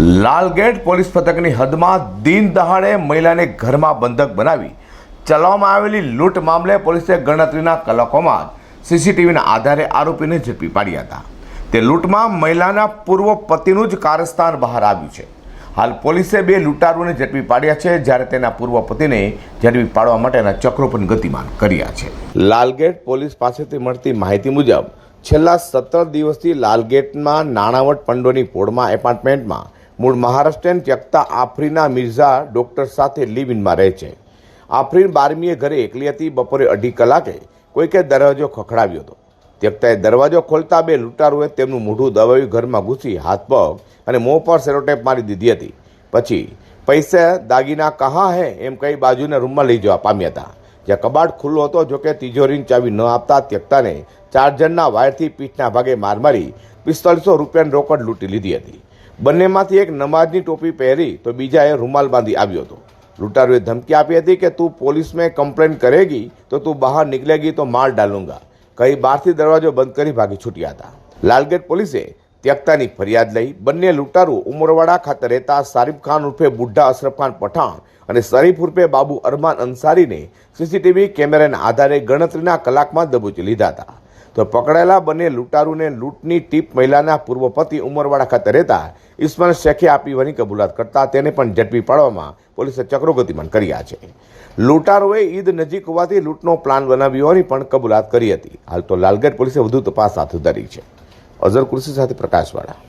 Lalgate police પથકની હદમાં દિન દહાડે મહિલાને ઘરમાં બંધક બનાવી ચલાવવામાં આવેલી લૂંટ મામલે પોલીસે ગણતરીના કલાકોમાં સીસીટીવીના આધારે આરોપીને ઝડપી પાડ્યા હતા. તે લૂંટમાં મહિલાના પૂર્વ પતિનું જ કારસ્તાન બહાર આવ્યું છે. હાલ પોલીસે બે લૂંટારૂને ઝડપી પાડ્યા છે, જ્યારે તેના પૂર્વ પતિને ઝડપી પાડવા માટેના ચક્રો પણ ગતિમાન કર્યા છે. લાલગેટ પોલીસ પાસેથી મળતી માહિતી મુજબ, છેલ્લા સત્તર દિવસથી લાલગેટમાં નાણાવટ પંડોની પોળમાં એપાર્ટમેન્ટમાં મૂળ મહારાષ્ટ્રીયન ત્યક્તા આફરીના મિર્ઝા ડૉક્ટર સાથે લીવ ઇનમાં રહે છે. આફરીન બારમીએ ઘરે એકલી હતી, બપોરે અઢી કલાકે કોઈકે દરવાજો ખખડાવ્યો હતો. ત્યક્તાએ દરવાજો ખોલતા બે લૂંટારુએ તેમનું મોઢું દબાવી ઘરમાં ઘૂસી હાથ પગ અને મોં પર સેરોટેપ મારી દીધી હતી. પછી, પૈસા દાગીના કહા હે? એમ કહી બાજુને રૂમમાં લઈ જવા પામ્યા હતા. જ્યાં કબાટ ખુલ્લો હતો જોકે તિજોરીની ચાવી ન આપતા ત્યક્તાને ચાર્જરના વાયરથી પીઠના ભાગે માર મારી પિસ્તાલીસો રૂપિયાની રોકડ લૂંટી લીધી હતી. બંનેમાંથી એક નમાજની ટોપી પહેરી તો બીજાએ રૂમાલ બાંધી આવ્યો હતો. લૂંટારુએ ધમકી આપી હતી કે તું પોલીસ મેં કમ્પ્લેન કરેગી તો તું બહાર નીકળેગી તો માર ડાલુંગા. કહી બહારથી દરવાજો બંધ કરી ભાગી છૂટ્યા હતા. લાલગેટ પોલીસે ત્યક્તાની ફરિયાદ લઈ બંને લૂંટારુ ઉમરવાડા ખાતે રહેતા સારીફ ખાન ઉર્ફે બુઢા અશરફ ખાન પઠાણ અને શરીફ ઉર્ફે બાબુ અરમાન અંસારીને સીસીટીવી કેમેરાના આધારે ગણતરીના કલાકમાં દબોચી લીધા હતા. તો પકડાયેલા બંને લૂંટારૂને લૂંટની ટીપ મહિલાના પૂર્વ પતિ ઉમરવાડા ખાતે રહેતા ઇસ્માઇલ શેખે આપી હોવાની કબૂલાત કરતા તેને પણ ઝડપી પાડવામાં પોલીસે ચક્રો ગતિમાન કર્યા છે. લૂંટારોએ ઈદ નજીક હોવાથી લૂંટનો પ્લાન બનાવ્યો હોવાની પણ કબૂલાત કરી હતી. હાલ તો લાલગઢ પોલીસે વધુ તપાસ હાથ ધરી છે. અઝર કુર્સી સાથે પ્રકાશવાળા.